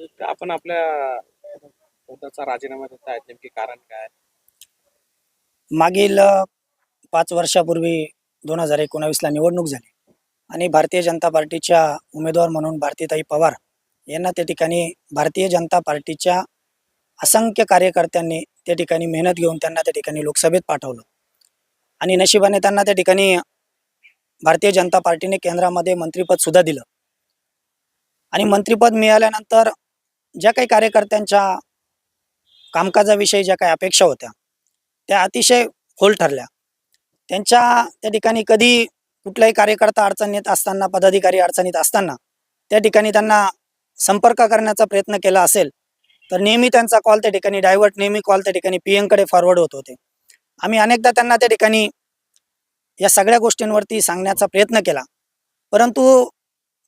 तर आपण आपल्या पदाचा राजीनामा देत आहेत. नेमके कारण काय मागील पाच वर्षापूर्वी दोन हजार एकोणावीसला निवडणूक झाली. आणि भारतीय जनता पार्टीच्या उमेदवार म्हणून भारतीताई पवार यांना त्या ठिकाणी भारतीय जनता पार्टीच्या असंख्य कार्यकर्त्यांनी त्या ठिकाणी मेहनत घेऊन त्यांना त्या ठिकाणी लोकसभेत पाठवलं. आणि नशिबाने त्यांना त्या ठिकाणी भारतीय जनता पार्टीने केंद्रामध्ये मंत्रिपद सुद्धा दिलं. आणि मंत्रीपद मिळाल्यानंतर ज्या काही कार्यकर्त्यांच्या कामकाजाविषयी ज्या काही अपेक्षा होत्या त्या अतिशय खोल ठरल्या. त्यांच्या त्या ठिकाणी कधी कुठलाही कार्यकर्ता अडचणीत असताना पदाधिकारी अडचणीत असताना त्या ठिकाणी त्यांना संपर्क करण्याचा प्रयत्न केला असेल तर नेहमी त्यांचा कॉल त्या ठिकाणी डायव्हर्ट नेहमी कॉल त्या ठिकाणी पी फॉरवर्ड होत होते. आम्ही अनेकदा त्यांना त्या ठिकाणी या सगळ्या गोष्टींवरती सांगण्याचा प्रयत्न केला. परंतु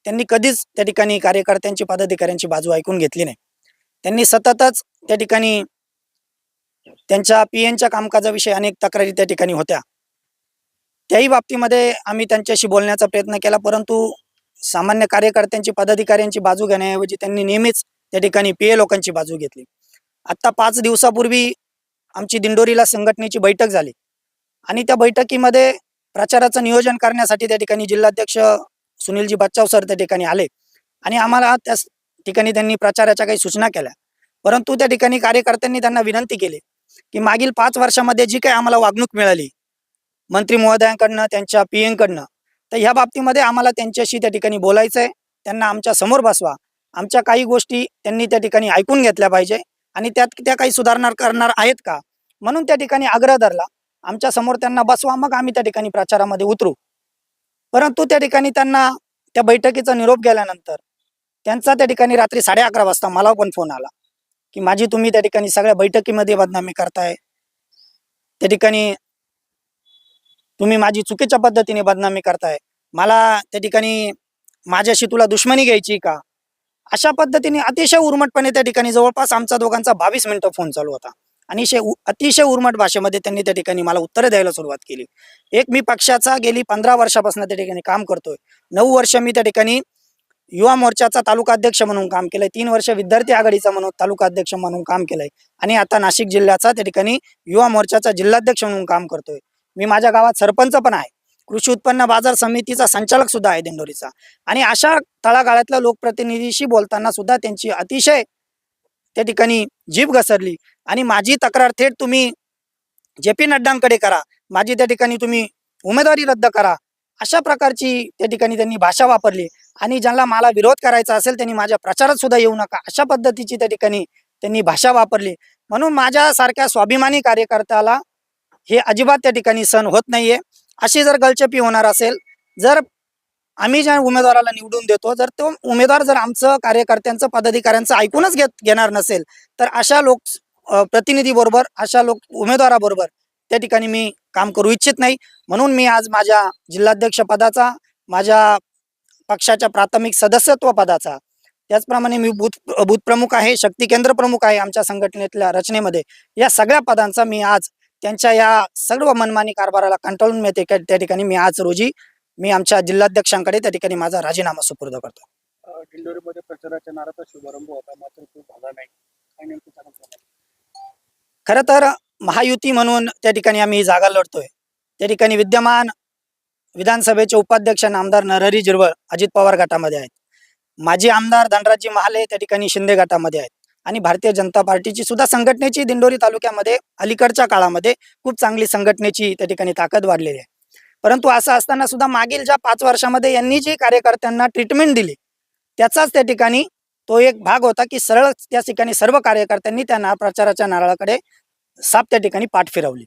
त्यांनी कधीच त्या ठिकाणी कार्यकर्त्यांची पदाधिकाऱ्यांची बाजू ऐकून घेतली नाही. त्यांनी सततच त्या ठिकाणी त्यांच्या पी एनच्या कामकाजाविषयी अनेक तक्रारी त्या ठिकाणी होत्या. त्याही बाबतीमध्ये आम्ही त्यांच्याशी बोलण्याचा प्रयत्न केला परंतु सामान्य कार्यकर्त्यांची पदाधिकाऱ्यांची बाजू घेण्याऐवजी त्यांनी नेहमीच त्या ठिकाणी पी ए लोकांची बाजू घेतली. आत्ता पाच दिवसापूर्वी आमची दिंडोरीला संघटनेची बैठक झाली आणि त्या बैठकीमध्ये प्रचाराचं नियोजन करण्यासाठी त्या ठिकाणी जिल्हाध्यक्ष सुनीलजी बच्चाव सर त्या ठिकाणी आले. आणि आम्हाला त्या ठिकाणी त्यांनी प्रचाराच्या काही सूचना केल्या. परंतु त्या ठिकाणी कार्यकर्त्यांनी त्यांना विनंती केली की मागील पाच वर्षामध्ये जी काही आम्हाला वागणूक मिळाली मंत्री महोदयांकडनं त्यांच्या पी कडनं तर ह्या बाबतीमध्ये आम्हाला त्यांच्याशी त्या ठिकाणी बोलायचं आहे त्यांना आमच्यासमोर बसवा. आमच्या काही गोष्टी त्यांनी त्या ठिकाणी ऐकून घेतल्या पाहिजे. आणि त्यात त्या काही सुधारणा करणार आहेत का? म्हणून त्या ठिकाणी आग्रह धरला. आमच्यासमोर त्यांना बसवा मग आम्ही त्या ठिकाणी प्रचारामध्ये उतरू. परंतु त्या ठिकाणी त्यांना त्या बैठकीचा निरोप गेल्यानंतर त्यांचा त्या ठिकाणी रात्री साडे अकरा वाजता मला पण फोन आला की माझी तुम्ही त्या ठिकाणी सगळ्या बैठकीमध्ये बदनामी करताय. त्या ठिकाणी तुम्ही माझी चुकीच्या पद्धतीने बदनामी करताय. मला त्या ठिकाणी माझ्याशी तुला दुश्मनी घ्यायची का? अशा पद्धतीने अतिशय उर्मटपणे त्या ठिकाणी जवळपास आमचा दोघांचा बावीस मिनिटं फोन चालू होता. आणि उ- अतिशय उर्मट भाषेमध्ये त्यांनी त्या ठिकाणी मला उत्तरं द्यायला सुरुवात केली. एक मी पक्षाचा गेली पंधरा वर्षापासून त्या ठिकाणी काम करतोय. नऊ वर्ष मी त्या ठिकाणी युवा मोर्चाचा तालुका अध्यक्ष म्हणून काम केलंय. तीन वर्ष विद्यार्थी आघाडीचा म्हणून तालुका अध्यक्ष म्हणून काम केलंय. आणि आता नाशिक जिल्ह्याचा त्या ठिकाणी युवा मोर्चाचा जिल्हाध्यक्ष म्हणून काम करतोय. मी माझ्या गावात सरपंच पण आहे. कृषी उत्पन्न बाजार समितीचा संचालक सुद्धा आहे दिंडोरीचा. आणि अशा तळागाळातल्या लोकप्रतिनिधीशी बोलताना सुद्धा त्यांची अतिशय त्या ठिकाणी जीभ घसरली. आणि माझी तक्रार थेट तुम्ही जे पी नड्डांकडे करा. माझी त्या ठिकाणी तुम्ही उमेदवारी रद्द करा. अशा प्रकारची त्या ठिकाणी त्यांनी भाषा वापरली. आणि ज्यांना मला विरोध करायचा असेल त्यांनी माझ्या प्रचारात सुद्धा येऊ नका. अशा पद्धतीची त्या ठिकाणी त्यांनी भाषा वापरली. म्हणून माझ्यासारख्या स्वाभिमानी कार्यकर्त्याला हे अजिबात त्या ठिकाणी सण होत नाहीये. अशी जर गलचपी होणार असेल जर आम्ही ज्या उमेदवाराला निवडून देतो जर तो उमेदवार जर आमचं कार्यकर्त्यांचं पदाधिकाऱ्यांचं ऐकूनच घेत घेणार नसेल तर अशा लोक प्रतिनिधी बरोबर अशा लोक उमेदवाराबरोबर त्या ठिकाणी मी काम करू इच्छित नाही. म्हणून मी आज माझ्या जिल्हाध्यक्ष पदाचा माझ्या पक्षाच्या प्राथमिक सदस्यत्व पदाचा त्याचप्रमाणे मी बूथ बूथ प्रमुख आहे शक्ती केंद्र प्रमुख आहे आमच्या संघटनेतल्या रचनेमध्ये या सगळ्या पदांचा मी आज त्यांच्या या सर्व मनमानी कारभाराला कंटाळून मिळते त्या ठिकाणी मी आज रोजी मी आमच्या जिल्हाध्यक्षांकडे त्या ठिकाणी माझा राजीनामा सुपूर्द करतो. दिंडोरीमध्ये प्रचाराच्या नाराचा शुभारंभ होता मात्र तो झाला नाही? खरं तर महायुती म्हणून त्या ठिकाणी आम्ही ही जागा लढतोय. त्या ठिकाणी विद्यमान विधानसभेचे उपाध्यक्ष आमदार नरहरी जिरवळ अजित पवार गटामध्ये आहेत. माजी आमदार धनराजी महाले त्या ठिकाणी शिंदे गटामध्ये आहेत. आणि भारतीय जनता पार्टीची सुद्धा संघटनेची दिंडोरी तालुक्यामध्ये अलीकडच्या काळामध्ये खूप चांगली संघटनेची त्या ठिकाणी ताकद वाढलेली आहे. परंतु असं असताना सुद्धा मागील ज्या पाच वर्षामध्ये यांनी जी कार्यकर्त्यांना ट्रीटमेंट दिली त्याचाच त्या ठिकाणी तो एक भाग होता की सरळ त्या ठिकाणी सर्व कार्यकर्त्यांनी त्या ना प्रचाराच्या नारळाकडे साप त्या ठिकाणी पाठ फिरवली.